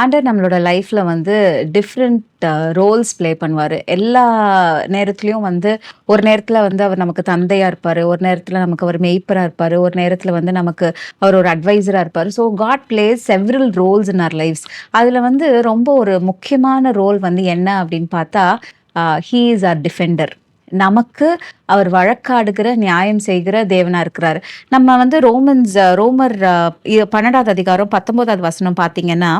ஆண்டர் நம்மளோட லைஃப்ல வந்து டிஃப்ரெண்ட் ரோல்ஸ் ப்ளே பண்ணுவார். எல்லா நேரத்துலையும் வந்து ஒரு நேரத்தில் வந்து அவர் நமக்கு தந்தையாக இருப்பார். ஒரு நேரத்தில் நமக்கு அவர் மெய்ப்பராக இருப்பார். ஒரு நேரத்தில் வந்து நமக்கு அவர் ஒரு அட்வைசராக இருப்பார். So God plays several roles in our lifes அதில் வந்து ரொம்ப ஒரு முக்கியமான ரோல் வந்து என்ன அப்படின்னு பார்த்தா ஹீ இஸ் ஆர் டிஃபெண்டர் நமக்கு அவர் வழக்காடுகிற நியாயம் செய்கிற தேவனா இருக்கிறாரு. நம்ம வந்து ரோமன்ஸ் ரோமர் பன்னெண்டாவது அதிகாரம் பத்தொன்பதாவது வசனம் பார்த்தீங்கன்னா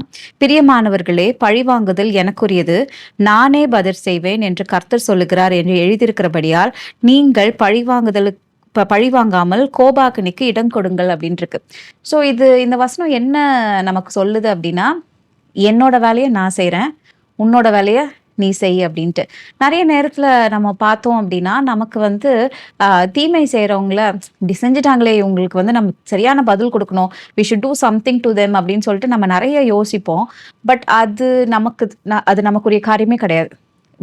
பிரியமானவர்களே பழிவாங்குதல் எனக்குரியது. நானே பதில் செய்வேன் என்று கர்த்தர் சொல்லுகிறார் என்று எழுதியிருக்கிறபடியால் நீங்கள் பழிவாங்குதலுக்கு ப- பழிவாங்காமல் கோபாக்கினிக்கு இடம் கொடுங்கள் அப்படின்னு இருக்கு ஸோ இது இந்த வசனம் என்ன நமக்கு சொல்லுது அப்படின்னா என்னோட வேலையை நான் செய்கிறேன் உன்னோட வேலையை நீ செய் அப்படின்ட்டு. நிறைய நேரத்தில் நம்ம பார்த்தோம் அப்படின்னா நமக்கு வந்து தீமை செய்கிறவங்கள இப்படி செஞ்சுட்டாங்களே இவங்களுக்கு வந்து நம்ம சரியான பதில் கொடுக்கணும். We should do something to them அப்படின்னு சொல்லிட்டு நம்ம நிறைய யோசிப்போம். பட் அது நமக்கு ந- அது நமக்குரிய காரியமே கிடையாது.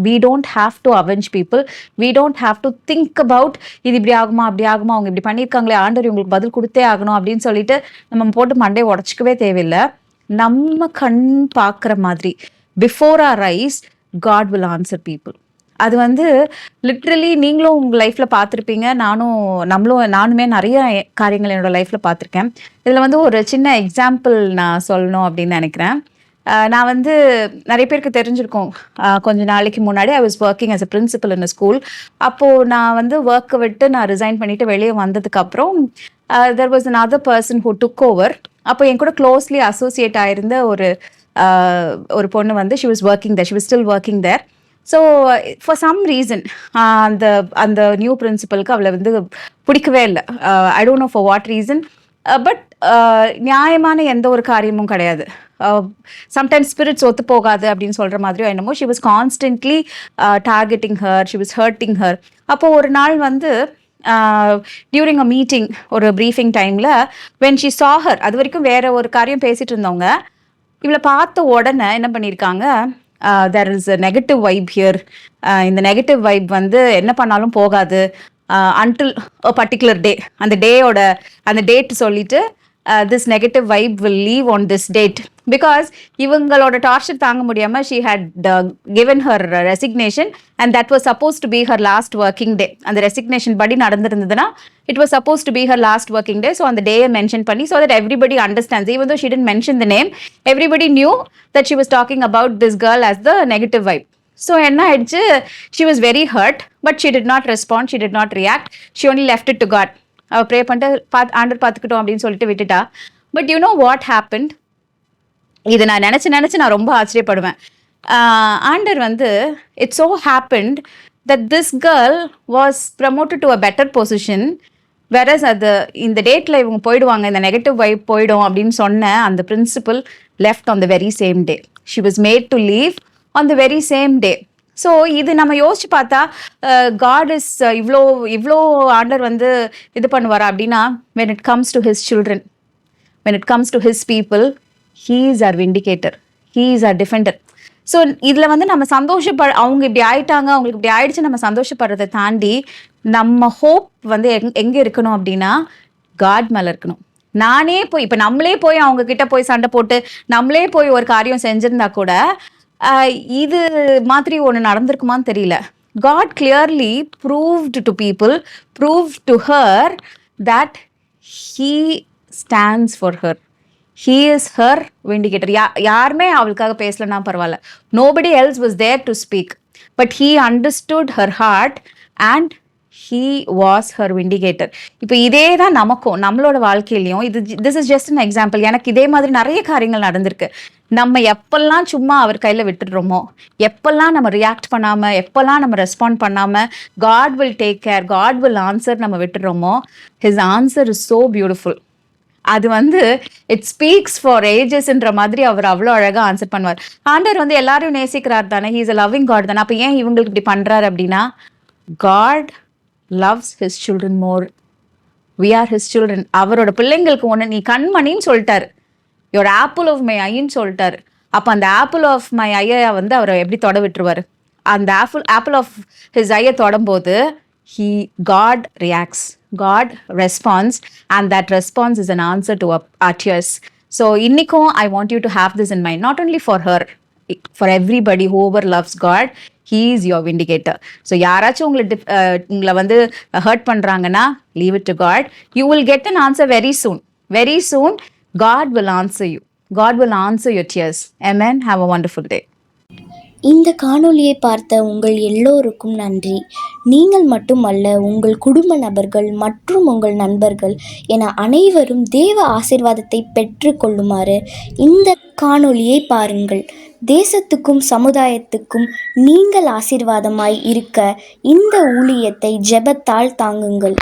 We don't have to avenge people we don't have to think about இது இப்படி ஆகுமா அப்படி ஆகுமா அவங்க இப்படி பண்ணியிருக்காங்களே ஆண்டவர் இவங்களுக்கு பதில் கொடுத்தே ஆகணும் அப்படின்னு சொல்லிட்டு நம்ம போட்டு மண்டையை உடச்சிக்கவே தேவையில்லை. நம்ம கண் பார்க்குற மாதிரி before our eyes God will answer people அது வந்து லிட்ரலி நீங்களும் உங்கள் லைஃப்பில் பார்த்துருப்பீங்க. நானும் நம்மளும் நானுமே நிறைய காரியங்கள் என்னோடய லைஃப்பில் பார்த்துருக்கேன். இதில் வந்து ஒரு சின்ன எக்ஸாம்பிள் நான் சொல்லணும் அப்படின்னு நினைக்கிறேன். நான் வந்து நிறைய பேருக்கு தெரிஞ்சிருக்கோம். கொஞ்ச நாளைக்கு முன்னாடி I was working as a principal in school அப்போது நான் வந்து ஒர்க்கை விட்டு நான் ரிசைன் பண்ணிவிட்டு வெளியே வந்ததுக்கப்புறம் there was another person who took over அப்போ என் கூட க்ளோஸ்லி அசோசியேட் ஆயிருந்த ஒரு Uh, ஒரு பொண்ணு வந்து she was working there she was still working there so for some reason அந்த அந்த நியூ பிரின்சிபலுக்கு அவளை வந்து பிடிக்கவே இல்லை. I don't know for what reason but நியாயமான எந்த ஒரு காரியமும் கிடையாது. Uh, சம்டைம்ஸ் ஸ்பிரிட்ஸ் ஒத்து போகாது அப்படின்னு சொல்கிற மாதிரியோ என்னமோ she was constantly targeting her she was hurting her அப்போது ஒரு நாள் வந்து டியூரிங் அ மீட்டிங் ஒரு ப்ரீஃபிங் டைமில் வென் ஷி சாஹர் அது வரைக்கும் வேறு ஒரு காரியம் பேசிகிட்டு இருந்தவங்க இவளை பார்த்த உடனே என்ன பண்ணியிருக்காங்க? There is negative vibe here இந்த நெகட்டிவ் வைப் வந்து என்ன பண்ணாலும் போகாது. அன்டில் பர்டிகுலர் டே அந்த டேயோட அந்த டேட் சொல்லிட்டு this negative vibe will leave on this date because இவங்களோட டார்ச்சர் தாங்க முடியாமல் she had given her resignation and that was suppose to be her last working day அந்த ரெசிக்னேஷன் படி நடந்திருந்ததுன்னா it was suppose to be her last working day so அந்த டேயை mention பண்ணி so that everybody understands even though she didn't mention the name everybody knew that she was talking about this girl as the negative vibe so என்ன ஆயிடுச்சு? She was very hurt but she did not respond she did not react she only left it to God அவள் pray பண்ணிட்டு பார்த்து ஆண்டர் பார்த்துக்கிட்டோம் அப்படின்னு சொல்லிட்டு விட்டுட்டா. But you know what happened இதை நான் நினச்சி நினச்சி நான் ரொம்ப ஆச்சரியப்படுவேன். ஆண்டர் வந்து it's so happened that this girl was promoted to a better position whereas அது இந்த டேட்டில் இவங்க போயிடுவாங்க இந்த நெகட்டிவ் வைப் போயிடும் அப்படின்னு சொன்ன அந்த principal left on the very same day she was made to leave on the very same day so இது நம்ம யோசிச்சு பார்த்தா காட் இஸ் இவ்வளோ இவ்வளோ ஆண்டர் வந்து இது பண்ணுவார் அப்படின்னா when it comes to his children when it comes to his people he's our vindicator vindicator. He is our so இதில் வந்து நம்ம சந்தோஷப்ப அவங்க இப்படி ஆயிட்டாங்க அவங்களுக்கு இப்படி ஆயிடுச்சு நம்ம சந்தோஷப்படுறதை தாண்டி நம்ம ஹோப் வந்து எங் எங்கே இருக்கணும் அப்படின்னா காட் மேலே இருக்கணும். நானே போய் இப்போ நம்மளே போய் அவங்க கிட்ட போய் சண்டை போட்டு நம்மளே போய் ஒரு காரியம் செஞ்சிருந்தா கூட இது மாதிரி ஒன்று நடந்திருக்குமான்னு தெரியல. God clearly proved to people prove to her that he stands for her he is her vindicator யா யாருமே அவளுக்காக பேசலன்னா பரவாயில்ல. Nobody else was there to speak but he understood her heart and he was her vindicator இப்போ இதே தான் நமக்கும் நம்மளோட வாழ்க்கையிலையும் இது this is just an example எனக்கு இதே மாதிரி நிறைய காரியங்கள் நடந்திருக்கு. நம்ம எப்பெல்லாம் சும்மா அவர் கையில் விட்டுடுறோமோ எப்பெல்லாம் நம்ம ரியாக்ட் பண்ணாமல் எப்பெல்லாம் நம்ம ரெஸ்பாண்ட் பண்ணாமல் God will take care God will answer நம்ம விட்டுடுறோமோ his answer is so beautiful அது வந்து இட் ஸ்பீக்ஸ் ஃபார் ஏஜஸ்ன்ற மாதிரி அவர் அவ்வளோ அழகாக ஆன்சர் பண்ணுவார். ஆண்டவர் வந்து எல்லாரையும் நேசிக்கிறார் தானே ஹீஸ் அ லவ்விங் காட் தானே அப்போ ஏன் இவங்களுக்கு இப்படி பண்ணுறாரு அப்படின்னா God loves his children more we are his children அவரோட பிள்ளைங்களுக்கு ஒன்று நீ கண்மணின்னு சொல்லிட்டாரு. யோர் ஆப்பிள் ஆஃப் மை ஐன்னு சொல்லிட்டாரு. அப்போ அந்த ஆப்பிள் ஆஃப் மை ஐயை வந்து அவரை எப்படி தொட விட்டுருவார்? அந்த ஆப்பிள் ஆப்பிள் ஆஃப் ஹிஸ் ஐயை தொடும்போது he God reacts God response and that response is an answer to our tears. So இன்னைக்கும் I want you to have this in mind not only for her for everybody whoever loves God he is your vindicator so யாராச்சும் உங்களை டிப் உங்களை வந்து hurt பண்ணுறாங்கன்னா leave it to God you will get an answer very soon very soon God will answer you God will answer your tears man have a wonderful day இந்த காணொளியை பார்த்த உங்கள் எல்லோருக்கும் நன்றி. நீங்கள் மட்டுமல்ல உங்கள் குடும்ப நபர்கள் மற்றும் உங்கள் நண்பர்கள் என அனைவரும் தேவ ஆசீர்வாதத்தை பெற்றுக்கொள்ளுமாறு இந்த காணொளியை பாருங்கள். தேசத்துக்கும் சமுதாயத்துக்கும் நீங்கள் ஆசிர்வாதமாய் இருக்க இந்த ஊழியத்தை ஜெபத்தால் தாங்குங்கள்.